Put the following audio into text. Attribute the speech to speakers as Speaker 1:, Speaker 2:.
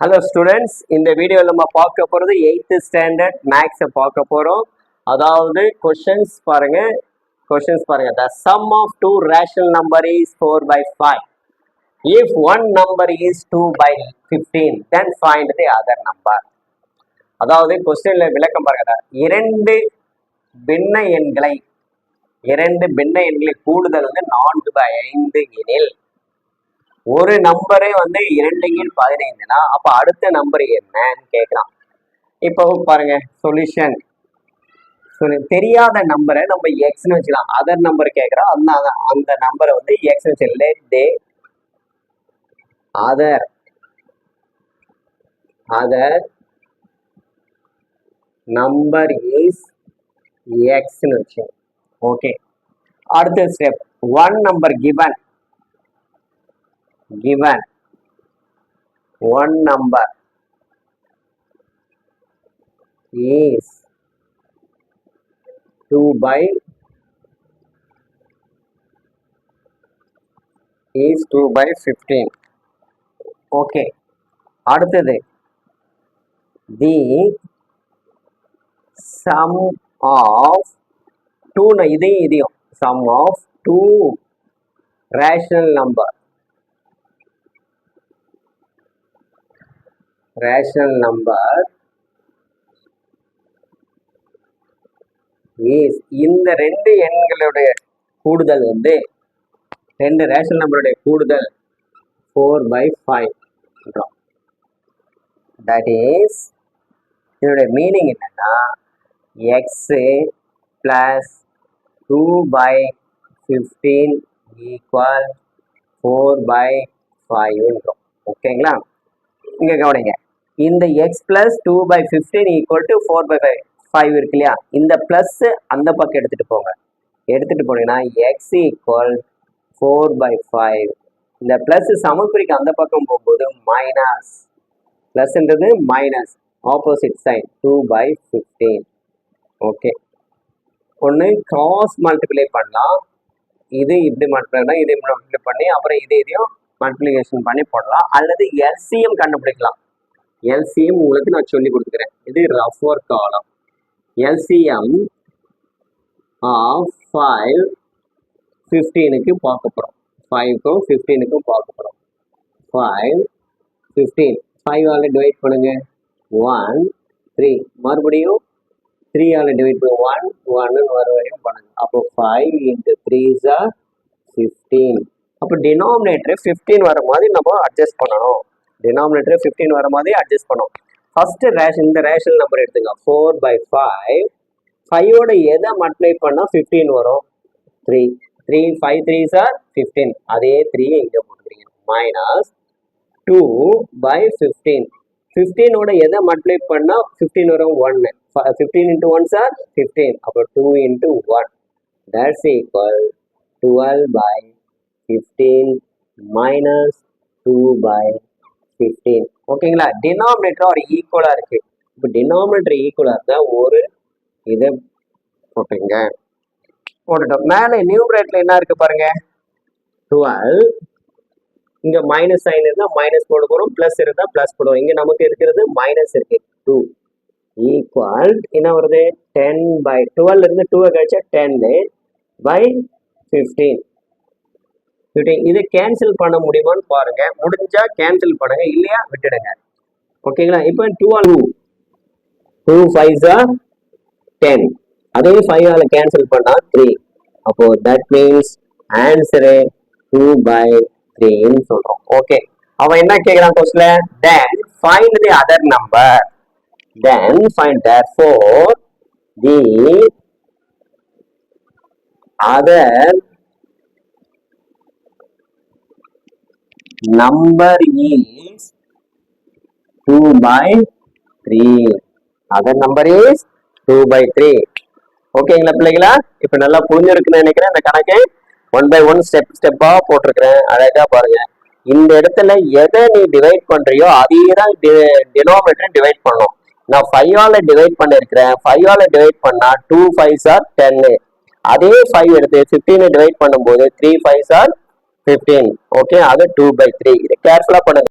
Speaker 1: Hello students இந்த வீடியோவில் நம்ம பார்க்க போகிறது எயித்து ஸ்டாண்டர்ட் மேக்ஸை பார்க்க போகிறோம் அதாவது கொஷின்ஸ் பாருங்க. கொஷின்ஸ் பாருங்க. The sum of two rational number is four by five if one number is two by fifteen then find the other number அதாவது கொஸ்டின்ல விளக்கம் பாருங்க. இரண்டு பின்ன எண்களை இரண்டு பின்ன எண்களை கூடுதல் வந்து நான்கு பை ஐந்து எனில் ஒரு நம்பரே வந்து இரண்டு கீழ் பதினைந்துனா அப்ப அடுத்த நம்பர் என்னன்னு கேட்கலாம். இப்போ பாருங்க சொல்யூஷன் தெரியாத நம்பரை நம்ம எக்ஸ்னு வச்சுக்கலாம். அதர் நம்பர் கேட்குறோம். அந்த அந்த நம்பரை வந்து எக்ஸ் வச்சு let the other other number is எக்ஸ்னு வச்சு ஓகே அடுத்த step one number given given one number is 2 by is 2 by 15 okay அடுத்தது the sum of two இதையும் இதையும் sum of two rational number Rational number is இந்த ரெண்டு எண்களுடைய கூடுதல் வந்து ரெண்டு ரேஷனல் நம்பருடைய கூடுதல் four by five that is இதனுடைய மீனிங் என்னன்னா x plus two by fifteen equal four by ஃபைவ்ன்றோம் ஓகேங்களா இங்கே கவனிங்க. இந்த x plus two by fifteen equal to four by five five இருக்கு இல்லையா? இந்த ப்ளஸ்ஸு அந்த பக்கம் எடுத்துகிட்டு போங்க. எடுத்துகிட்டு போனீங்கன்னா x equal four by five இந்த ப்ளஸ் சமக்குறிக்கு அந்த பக்கம் போகும்போது minus ப்ளஸ்ன்றது minus opposite sign two by fifteen okay ஒன்று கிராஸ் மல்டிப்ளை பண்ணலாம். இது இப்படி மல்டிப்ளை இதை மல்டிப்ளை பண்ணி அப்புறம் இது இதையும் மல்டிப்ளிகேஷன் பண்ணி போடலாம். அல்லது எல்சிஎம் கண்டுபிடிக்கலாம். எல்சிஎம் உங்களுக்கு நான் சொல்லி கொடுத்துக்கிறேன் இது rough work column LCM of five ஃபிஃப்டீனுக்கு பார்க்க போகிறோம் ஃபைவ்க்கும் ஃபிஃப்டீனுக்கும் பார்க்க போகிறோம் five fifteen five all divide பண்ணுங்க. ஒன் த்ரீ மறுபடியும் த்ரீ ஆல் டிவைட் பண்ணி. ஒன் ஒன்னு வர வரையும் பண்ணுங்க. அப்போ five into three are fifteen அப்போ டினாமினேட்டர் ஃபிஃப்டீன் வர மாதிரி நம்ம அட்ஜஸ்ட் பண்ணணும். டினாமினேட்டர் ஃபிஃப்டீன் வர மாதிரி அட்ஜஸ்ட் பண்ணோம். ஃபர்ஸ்ட் ரேஷன் இந்த ரேஷன் நம்பர் எடுத்துங்க. ஃபோர் பை ஃபைவ் ஃபைவோட எதை மல்டிப்ளை பண்ணால் ஃபிஃப்டீன் வரும்? Three three five three sir fifteen அதே த்ரீ இங்கே போட்டுக்கிறீங்க. மைனஸ் டூ பை ஃபிஃப்டீன் ஃபிஃப்டீனோட எதை மல்டிப்ளை பண்ணால் ஃபிஃப்டீன் வரும்? ஒன்று fifteen into one sir fifteen அப்போ two into one that's equal twelve by fifteen minus two by fifteen ஓகேங்களா டினாமினேட்டர் ஒரு ஈக்குவலாக இருக்கு. இப்போ டினாமினேட்டர் ஈக்குவலாக இருந்தால் ஒரு இதை போட்டுங்க போட்டுட்டோம். மேலே நியூமரேட்டில் என்ன இருக்கு பாருங்க? டுவெல் இங்கே மைனஸ் சைன் இருந்தால் மைனஸ் போட போகிறோம் ப்ளஸ் இருந்தால் ப்ளஸ் போடுவோம். இங்கே நமக்கு இருக்கிறது மைனஸ் இருக்கு. டூ ஈக்குவல் என்ன வருது? டென் பை டுவெல் இருந்து டூவை கழிச்சா டென்னு பை ஃபிஃப்டீன் இதை கேன்சல் பண்ண முடியுமான்னு பாருங்க. முடிஞ்சா கேன்சல் பண்ணுங்க இல்லையா விட்டுடுங்க. ஓகேங்களா இப்போ two all two two five are ten அதே ஃபைவ் ஆல் கேன்சல் பண்ணா த்ரீ அப்போ that means answer two by த்ரீன்னு சொல்றோம். ஓகே அவன் என்ன கேட்கிறான் கொஸ்டில் then find the other number then find four the other number is 2 by 3 other number is 2 by 3 ஓகேங்களா பிள்ளைங்களா இப்போ நல்லா புரிஞ்சிருக்குன்னு நினைக்கிறேன். இந்த கணக்கு ஒன் பை ஒன் ஸ்டெப் ஸ்டெப்பா போட்டிருக்கிறேன். அழகா பாருங்க. இந்த இடத்துல எதை நீ டிவைட் பண்றியோ அதையே தான் டினோமீட்டர் டிவைட் பண்ணும். நான் ஃபைவ் ஆல டிவைட் பண்ணிருக்கிறேன். ஃபைவ் ஆல டிவைட் பண்ணா டூ ஃபைவ் சார் டென்னு அதே ஃபைவ் எடுத்து ஃபிஃப்டீனை டிவைட் பண்ணும்போது three five sir fifteen okay அது டூ பை த்ரீ இது கேர்ஃபுல்லாக பண்ணுங்க.